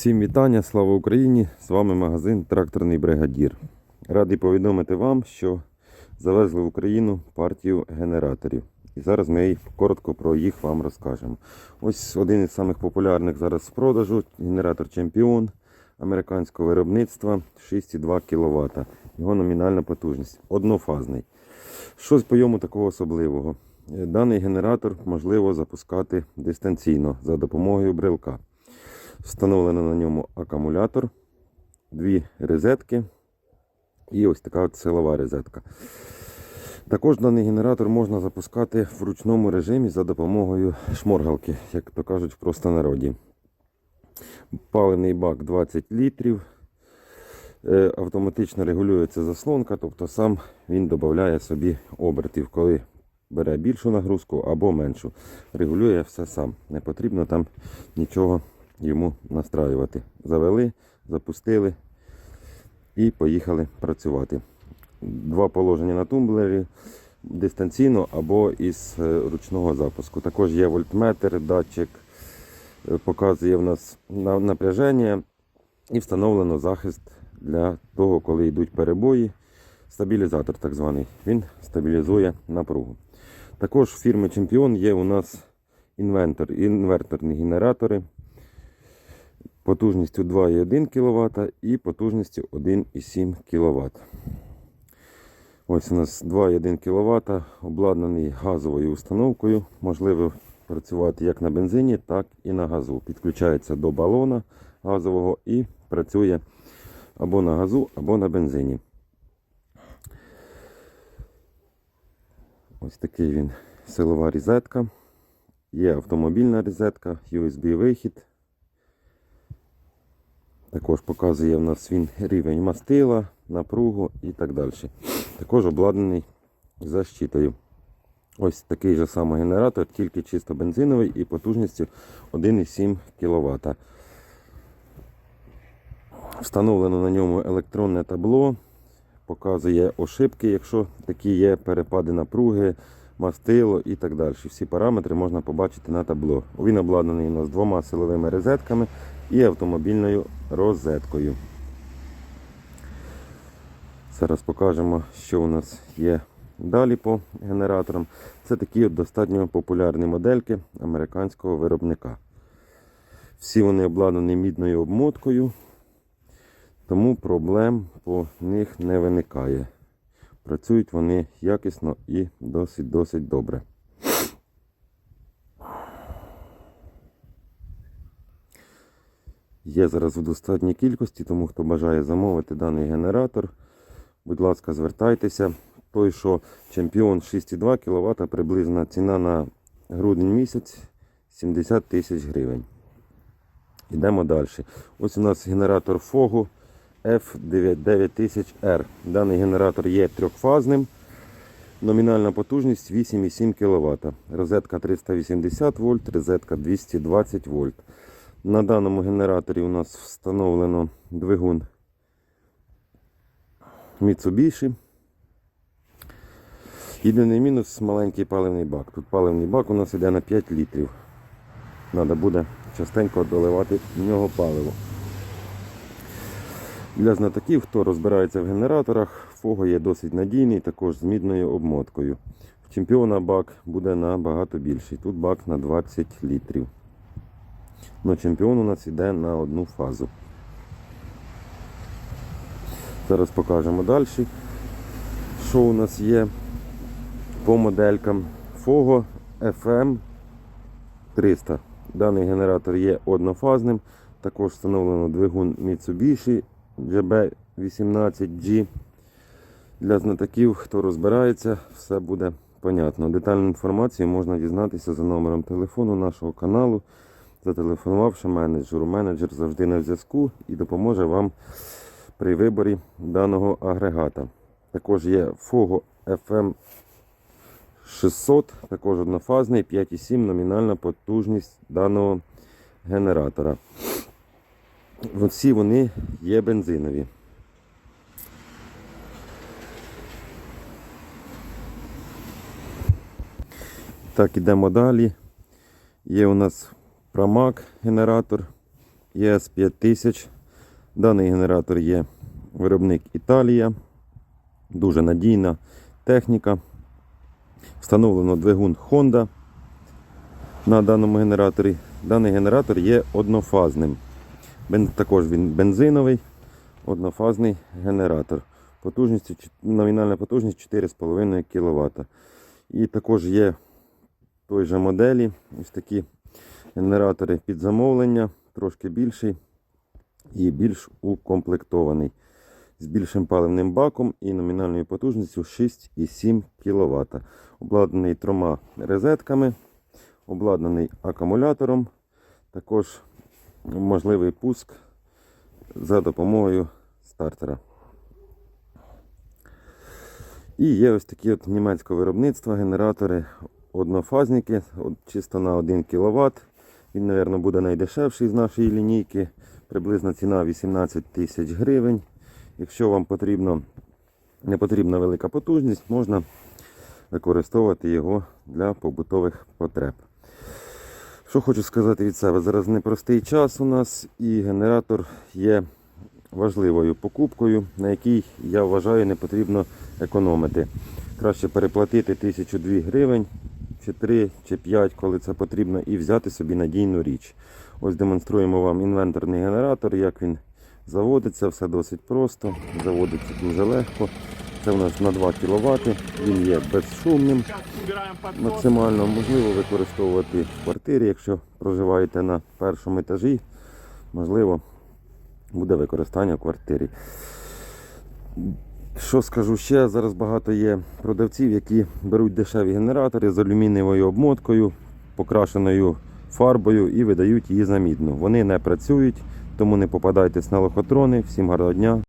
Всім вітання, слава Україні! З вами магазин Тракторний бригадір. Радий повідомити вам, що завезли в Україну партію генераторів. І зараз ми коротко про їх вам розкажемо. Ось один із самих популярних зараз в продажу генератор Чемпіон американського виробництва 6,2 кВт. Його номінальна потужність однофазний. Щось по йому такого особливого. Е, Даний генератор можливо запускати дистанційно за допомогою брелка. Встановлено на ньому акумулятор, дві розетки і ось така от силова розетка. Також даний генератор можна запускати в ручному режимі за допомогою шморгалки, як то кажуть в простонароді. Паливний бак 20 літрів. Е, Автоматично регулюється заслонка, тобто сам він додає собі обертів, коли бере більшу нагрузку або меншу. Регулює все сам. Не потрібно там нічого йому настраювати. Завели, запустили і поїхали працювати. Два положення на тумблері дистанційно або із е, ручного запуску. Також є вольтметр, датчик е, показує в нас напряження і встановлено захист для того, коли йдуть перебої. Стабілізатор так званий. Він стабілізує напругу. Також фірми Чемпіон є у нас інвентор, інверторні генератори потужністю 2,1 кВт і потужністю 1,7 кВт. Ось у нас 2,1 кВт обладнаний газовою установкою. Можливо працювати як на бензині, так і на газу. Підключається до балона газового і працює або на газу, або на бензині. Ось такий він силова розетка. Є автомобільна розетка, USB-вихід. Також показує в нас він рівень мастила, напругу і так далі. Також обладнаний защитою. Ось такий же самий генератор, тільки чисто бензиновий і потужністю 1,7 кВт. Встановлено на ньому електронне табло, показує ошибки, якщо такі є перепади напруги, мастило і так далі. Всі параметри можна побачити на табло. Він обладнаний у нас двома силовими розетками і автомобільною розеткою. Зараз покажемо, що у нас є далі по генераторам. Це такі достатньо популярні модельки американського виробника. Всі вони обладнані мідною обмоткою, тому проблем по них не виникає. Працюють вони якісно і досить-досить добре. Є зараз у достатній кількості, тому хто бажає замовити даний генератор, будь ласка, звертайтеся. Той, що чемпіон 6,2 кВт, приблизна ціна на грудень місяць 70 тисяч гривень. Йдемо далі. Ось у нас генератор FOGO F9000R. Даний генератор є трьохфазним. Номінальна потужність 8,7 кВт. Розетка 380 вольт, розетка 220 вольт. На даному генераторі у нас встановлено двигун Mitsubishi. Єдиний мінус маленький паливний бак. Тут паливний бак у нас йде на 5 літрів. Треба буде частенько доливати в нього паливо. Для знатоків, хто розбирається в генераторах, фого є досить надійний, також з мідною обмоткою. В чемпіона бак буде набагато більший. Тут бак на 20 літрів. Но чемпіон у нас йде на одну фазу. Зараз покажемо далі, що у нас є по моделькам FOGO FM 300. Даний генератор є однофазним. Також встановлено двигун Mitsubishi GB18G. Для знатоків, хто розбирається, все буде понятно. Детальну інформацію можна дізнатися за номером телефону нашого каналу, зателефонувавши менеджеру. Менеджер завжди на зв'язку і допоможе вам при виборі даного агрегата. Також є FOGO FM 600, також однофазний, 5,7 номінальна потужність даного генератора. Всі вони є бензинові. Так, ідемо далі. Є у нас Pramag генератор ЄС 5000. Даний генератор є виробник Італія. Дуже надійна техніка. Встановлено двигун Honda на даному генераторі. Даний генератор є однофазним. Також він бензиновий, однофазний генератор. Потужністю, ч- номінальна потужність 4,5 кВт. І також є той же моделі, ось такі генератори під замовлення, трошки більший і більш укомплектований. З більшим паливним баком і номінальною потужністю 6,7 кВт. Обладнаний трьома розетками, обладнаний акумулятором, також можливий пуск за допомогою стартера. І є ось такі от німецького виробництва генератори однофазники, от чисто на 1 кВт. Він, мабуть, буде найдешевший з нашої лінійки. Приблизна ціна 18 тисяч гривень. Якщо вам потрібно, не потрібна велика потужність, можна використовувати його для побутових потреб. Що хочу сказати від себе, зараз непростий час у нас і генератор є важливою покупкою, на якій я вважаю не потрібно економити. Краще переплатити 1002 гривень, чи 3, чи 5, коли це потрібно, і взяти собі надійну річ. Ось демонструємо вам інвенторний генератор, як він заводиться, все досить просто, заводиться дуже легко. Це у нас на 2 кВт, він є безшумним. Максимально можливо використовувати в квартирі, якщо проживаєте на першому етажі, можливо, буде використання в квартирі. Що скажу ще? Зараз багато є продавців, які беруть дешеві генератори з алюмінієвою обмоткою, покрашеною фарбою і видають її за мідну. Вони не працюють, тому не попадайтесь на лохотрони. Всім гарного дня!